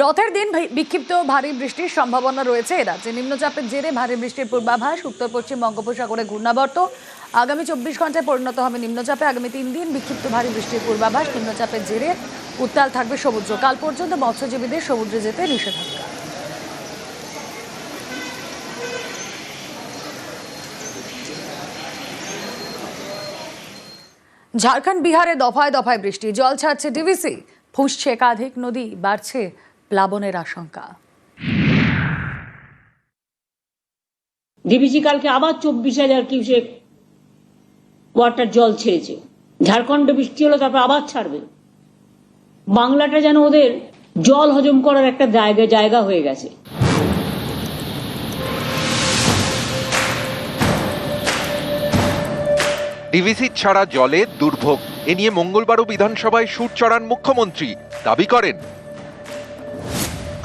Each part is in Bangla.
রথের দিন বিক্ষিপ্ত ভারী বৃষ্টির সম্ভাবনা রয়েছে রাজ্যে। নিম্নচাপের জেরে ভারী বৃষ্টির পূর্বাভাস উত্তর, পশ্চিম বঙ্গোপসাগরে ঘূর্ণাবর্ত। আগামী চব্বিশ ঘন্টায় পরিণত হবে নিম্নচাপে। আগামী তিন দিন বিক্ষিপ্ত ভারী বৃষ্টির পূর্বাভাস নিম্নচাপের জেরে উত্তাল থাকবে সমুদ্র। কাল পর্যন্ত মৎস্যজীবীদের সমুদ্রে যেতে নিষেধাজ্ঞা। ঝাড়খণ্ড বিহারে দফায় দফায় বৃষ্টি। জল ছাড়ছে ডিভিসি ফুসছে একাধিক নদী, বাড়ছে প্লাবনের আশঙ্কা। ডিবিসি কালকে আবার চব্বিশ হাজার কিউসেক ওয়াটার জল ছেড়েছে। ঝাড়খণ্ডে বৃষ্টি হলো তারপর আবার ছাড়বে। বাংলাটা যেন ওদের জল হজম করার একটা জায়গা জায়গা হয়ে গেছে। ডিভিসি ছাড়া জলে দুর্ভোগ এ নিয়ে মঙ্গলবারও বিধানসভায় সুর চড়ান মুখ্যমন্ত্রী। দাবি করেন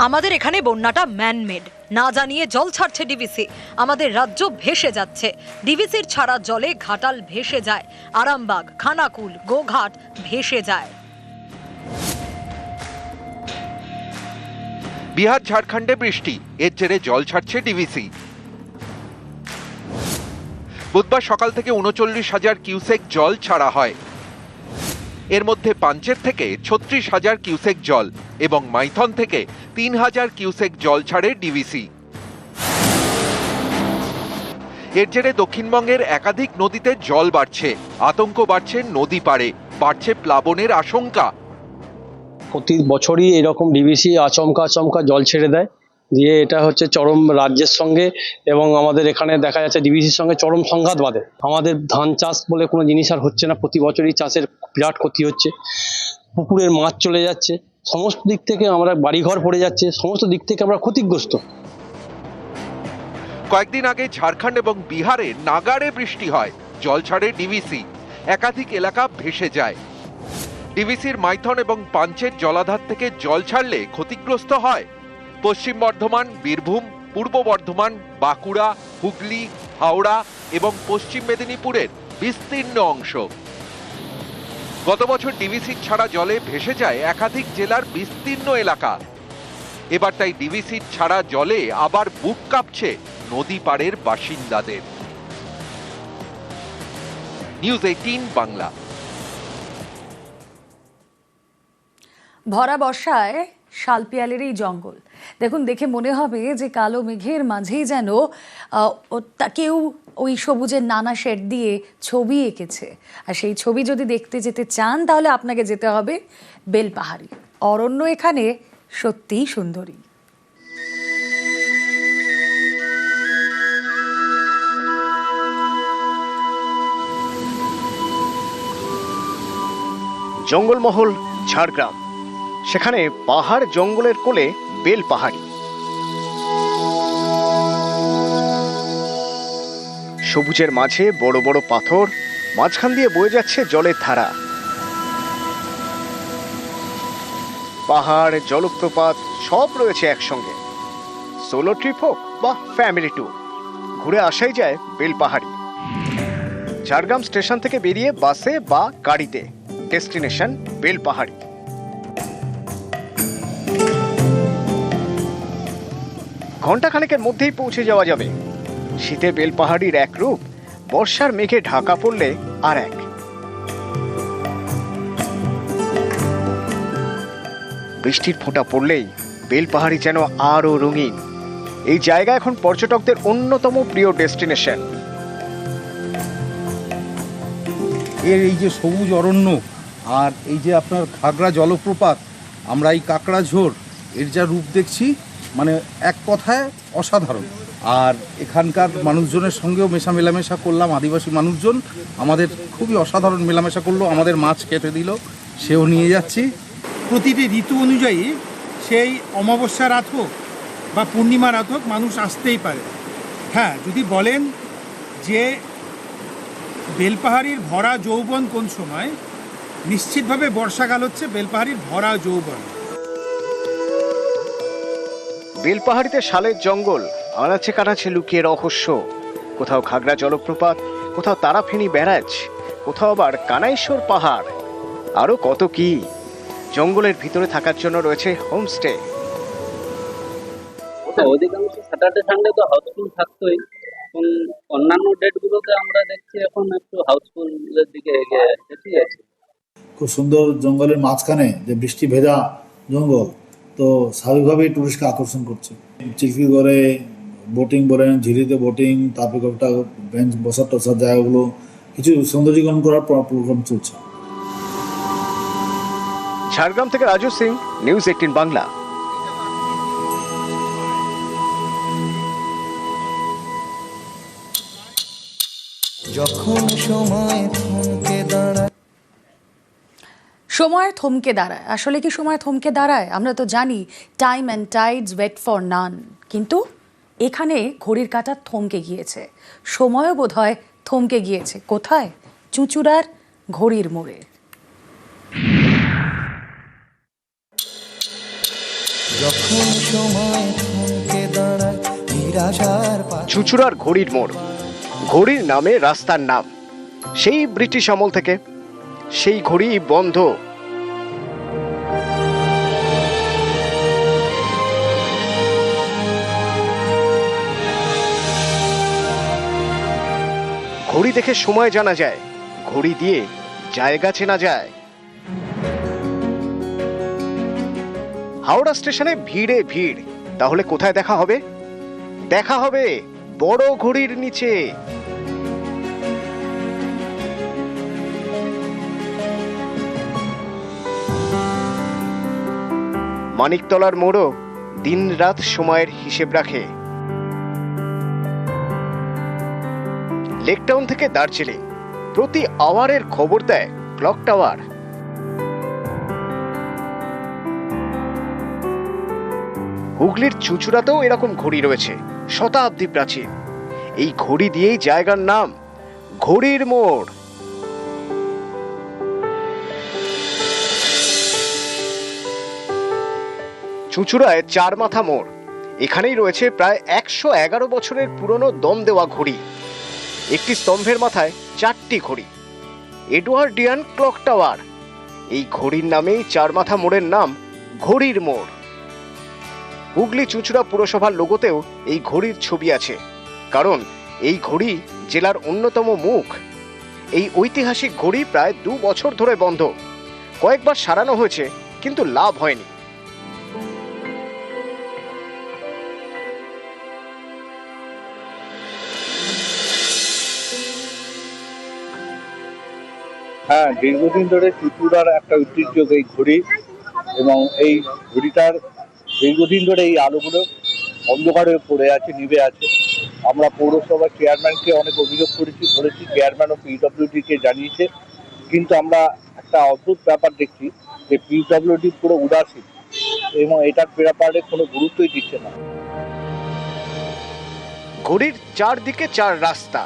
আমাদের এখানে বন্যাটা ম্যানমেড না জানিয়ে জল ছাড়ছে ডিভিসি আমাদের রাজ্য ভেসে যাচ্ছে। ডিভিসির ছাড়া জলে ঘাটাল ভেসে যায়। আরামবাগ, খানাকুল, গোঘাট ভেসে যায়। বিহার, ঝাড়খণ্ডে বৃষ্টি। এর জেরে জল ছাড়ছে ডিভিসি বুধবার সকাল থেকে উনচল্লিশ হাজার কিউসেক জল ছাড়া হয়। এর মধ্যে পাঞ্চের থেকে ছত্রিশ হাজার কিউসেক জল এবং মাইথন থেকে তিন হাজার কিউসেক জল ছাড়ে ডিভিসি এর জেরে দক্ষিণবঙ্গের একাধিক নদীতে জল বাড়ছে, আতঙ্ক বাড়ছে নদী পাড়ে, বাড়ছে প্লাবনের আশঙ্কা। প্রতি বছরই এরকম ডিভিসি আচমকা আচমকা জল ছেড়ে দেয়। দিয়ে এটা হচ্ছে চরম রাজ্যের সঙ্গে এবং আমাদের এখানে দেখা যাচ্ছে ডিবিসির সঙ্গে চরম সংঘাত বাদে আমাদের ধান চাষ বলে কোনো জিনিস আর হচ্ছে না, প্রতি বছরই চাষের বিরাট ক্ষতি হচ্ছে। পুকুরের মাছ চলে যাচ্ছে। সমস্ত দিক থেকে আমরা বাড়িঘর পড়ে যাচ্ছে, সমস্ত দিক থেকে আমরা ক্ষতিগ্রস্ত। কয়েকদিন আগে ঝাড়খণ্ড এবং বিহারে নাগাড়ে বৃষ্টি হয়, জল ছাড়ে ডিভিসি একাধিক এলাকা ভেসে যায়। ডিভিসির মাইথন এবং পাঞ্চের জলাধার থেকে জল ছাড়লে ক্ষতিগ্রস্ত হয় পশ্চিম বর্ধমান, বীরভূম, পূর্ব বর্ধমান, বাঁকুড়া, হুগলি, হাওড়া এবং পশ্চিম মেদিনীপুরের বিস্তীর্ণ অংশ। গত বছর ডিভিসি ছাড়া জলে ভেসে যায় একাধিক জেলার বিস্তীর্ণ এলাকা। এবার তাই ডিভিসির ছাড়া জলে আবার বুক কাঁপছে নদী পাড়ের বাসিন্দাদের। News eighteen Bangla. ভরা বর্ষায় শালপিয়ালেরই জঙ্গল। দেখুন, দেখে মনে হবে যে কালো মেঘের মাঝেই যেন কেউ ওই সবুজের নানা শেড দিয়ে ছবি এঁকেছে। আর সেই ছবি যদি দেখতে যেতে চান, তাহলে আপনাকে যেতে হবে বেলপাহাড়ি। অরণ্য এখানে সত্যিই সুন্দরী। জঙ্গলমহল, ঝাড়গ্রাম। সেখানে পাহাড় জঙ্গলের কোলে বেল পাহাড়ি। সবুজের মাঝে বড় বড় পাথর, মাঝখান দিয়ে বয়ে যাচ্ছে জলের ধারা। পাহাড়, জলপ্রপাত সব রয়েছে একসঙ্গে। সোলো ট্রিপ হোক বা ফ্যামিলি ট্যুর ঘুরে আসাই যায় বেলপাহাড়ি ঝাড়গ্রাম স্টেশন থেকে বেরিয়ে বাসে বা গাড়িতে ডেস্টিনেশন বেলপাহাড়ি ঘন্টাখানেকের মধ্যেই পৌঁছে যাওয়া যাবে। শীতে বেলপাহাড়ির এক রূপ, বর্ষার মেঘে ঢাকা পড়লে আর এক। বৃষ্টির ফোঁটা পড়লেই বেলপাহাড়ি যেন আরও রঙিন। এই জায়গা এখন পর্যটকদের অন্যতম প্রিয় ডেস্টিনেশন। এর এই যে সবুজ অরণ্য আর এই যে আপনার ঘাগড়া জলপ্রপাত, আমরা এই কাঁকড়া ঝোড় এর যা রূপ দেখছি মানে এক কথায় অসাধারণ। আর এখানকার মানুষজনের সঙ্গেও মেশা মেলামেশা করলাম, আদিবাসী মানুষজন। আমাদের খুবই অসাধারণ মেলামেশা করল, আমাদের মাছ কেটে দিল, সেও নিয়ে যাচ্ছি। প্রতিটি ঋতু অনুযায়ী সেই অমাবস্যা রাত হোক বা পূর্ণিমা রাত হোক, মানুষ আসতেই পারে। হ্যাঁ যদি বলেন যে বেলপাহাড়ির ভরা যৌবন কোন সময়, নিশ্চিতভাবে বর্ষাকাল হচ্ছে বেলপাহাড়ির ভরা যৌবন। বেলপাহাড়িতে শালের জঙ্গল আনাচে কানাচে লুকিয়ে রহস্য। কোথাও ঘাগড়া জলপ্রপাত কোথাও তারাফেনি ব্যারাজ কোথাও আবার কানাইশ্বর পাহাড়। আরও কত কি? জঙ্গলের ভিতরে থাকার জন্য রয়েছে হোমস্টে। অধিকাংশ স্যাটারডে সানডে তো হাউসফুল থাকতোই। এখন অন্যান্য ডেটগুলোতে আমরা দেখছি এখন একটু হাউসফুলের দিকে এগিয়ে যাচ্ছে ঠিক আছে। খুব সুন্দর জঙ্গলের মাঝখানে যে বৃষ্টি ভেজা জঙ্গল তো স্বাভাবিকভাবেই টুরিস্টকে আকর্ষণ করছে। চিল্কিগড়ে বোটিং বলেন ঝিরিতে বোটিং তারপরে কয়েকটা বেঞ্চ বসার টসার জায়গাগুলো কিছু সৌন্দর্যীকরণ করার প্রোগ্রাম চলছে। ঝাড়গ্রাম থেকে রাজু সিং নিউজ এইটিন বাংলা। যখন সময় থমকে দাঁড়ায় সময় থমকে দাঁড়ায়। আসলে কি সময় থমকে দাঁড়ায়? আমরা তো জানি time and tides wait for none কিন্তু এখানে ঘড়ির কাঁটা থমকে গিয়েছে। সময়ও বোধ হয় থমকে গিয়েছে। কোথায়? চুঁচুড়ার ঘড়ির মোড়ে। যখন সময় থমকে দাঁড়ায় নিরাশার চুচুড়ার ঘড়ির মোড়। ঘড়ির নামে রাস্তার নাম। সেই ব্রিটিশ আমল থেকে সেই ঘড়ি বন্ধ ঘড়ি দেখে সময় জানা যায়। ঘড়ি দিয়ে জায়গা চেনা যায়। হাওড়া স্টেশনে ভিড়ে ভিড়। তাহলে কোথায় দেখা হবে? দেখা হবে বড় ঘড়ির নিচে। মানিকতলার মোড়ও দিন রাত সময়ের হিসেব রাখে। লেকটাউন থেকে দার্জিলিং। প্রতি আওয়ারের খবর দেয় ক্লক টাওয়ার। হুগলির চুচুড়াতেও এরকম ঘড়ি রয়েছে, শতাব্দী প্রাচীন। এই ঘড়ি দিয়েই জায়গার নাম, ঘড়ির মোড়। চুচুড়ায় চার মাথা মোড়। এখানেই রয়েছে প্রায় একশো এগারো বছরের পুরনো দম দেওয়া ঘড়ি। একটি স্তম্ভের মাথায় চারটি ঘড়ি। Edwardian clock tower. এই ঘড়ির নামেই চার মাথা মোড়ের নাম ঘড়ির মোড়। হুগলি চুঁচুড়া পুরসভার লোগোতেও এই ঘড়ির ছবি আছে। কারণ এই ঘড়ি জেলার অন্যতম মুখ। এই ঐতিহাসিক ঘড়ি প্রায় দু বছর ধরে বন্ধ। কয়েকবার সারানো হয়েছে, কিন্তু লাভ হয়নি। হ্যাঁ দীর্ঘদিন ধরে ত্রিপুরার একটা ঐতিহ্য এই ঘড়ি এবং এই ঘড়িটার দীর্ঘদিন ধরে এই আলোগুলো অন্ধকারে পড়ে আছে, নিভে আছে। আমরা পৌরসভার চেয়ারম্যানকে অনেক অভিযোগ করেছি বলেছি চেয়ারম্যান ও পিডব্লিউডিকে জানিয়েছে। কিন্তু আমরা একটা অদ্ভুত ব্যাপার দেখছি যে পিডব্লিউডি পুরো উদাসীন এবং এটার ব্যাপারে কোনো গুরুত্বই দিচ্ছে না। ঘড়ির চারদিকে চার রাস্তা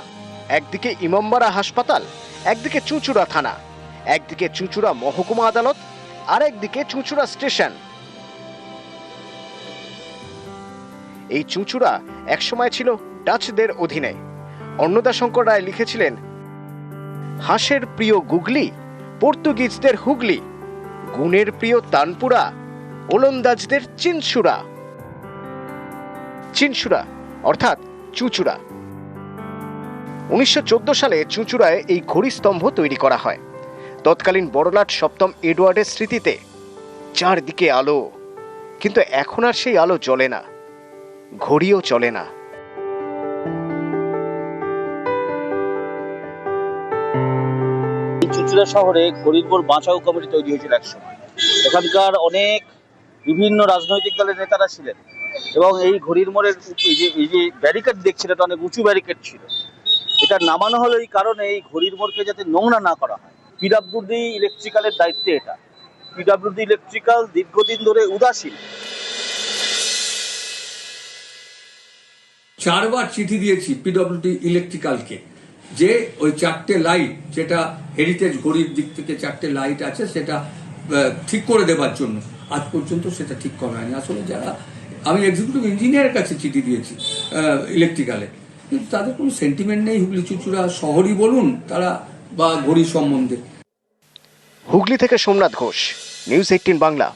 একদিকে ইমামবাড়া হাসপাতাল, একদিকে চুঁচুড়া থানা, একদিকে চুঁচুড়া মহকুমা আদালত আর একদিকে চুঁচুড়া স্টেশন। এই চুঁচুড়া একসময় ছিল ডাচদের অধীনে। অন্নদাশঙ্কর রায় লিখেছিলেন, হাঁসের প্রিয় গুগলি, পর্তুগিজদের হুগলি, গুণের প্রিয় তানপুরা, ওলন্দাজদের চিনসুরা। চিনসুরা, অর্থাৎ চুঁচুড়া। উনিশশো চোদ্দ সালে চুঁচুড়ায় এই ঘড়িস্তম্ভ তৈরি করা হয়। তৎকালীন বড়লাট সপ্তম এডওয়ার্ডের স্মৃতিতে চারদিকে আলো। কিন্তু এখন আর সেই আলো জ্বলে না। ঘড়িও চলে না। চুঁচুড়া শহরে ঘড়ির মোড় বাঁচাও কমিটি তৈরি হয়েছিল একসময় এখানকার অনেক বিভিন্ন রাজনৈতিক দলের নেতারা ছিলেন। এবং এই ঘড়ির মোড়ের এই যে ব্যারিকেড দেখছেন এটা অনেক উঁচু ব্যারিকেড ছিল। এটা নামানো হলো এই কারণে এই ঘড়ির মোড়কে যাতে নোংরা না করা হয়। পিডাব্লিউডি ইলেকট্রিক্যালের দায়িত্বে এটা। পিডাব্লিউডি ইলেকট্রিক্যাল দীর্ঘদিন ধরে উদাসীন। চারবার চিঠি দিয়েছি পিডব্লিউডি ইলেকট্রিক্যালকে যে ওই চারটে লাইট যেটা হেরিটেজ ঘড়ির দিক থেকে চারটে লাইট আছে, সেটা ঠিক করে দেবার জন্য। আজ পর্যন্ত সেটা ঠিক করা হয়নি। আসলে যারা, আমি এক্সিকিউটিভ ইঞ্জিনিয়ারের কাছে চিঠি দিয়েছি ইলেকট্রিক্যালে কিন্তু তাদের কোনো সেন্টিমেন্ট নেই। হুগলি চুচুড়া শহরই বলুন, তারা বা ঘড়ি সম্বন্ধে। হুগলি থেকে সোমনাথ ঘোষ নিউজ এইটিন বাংলা।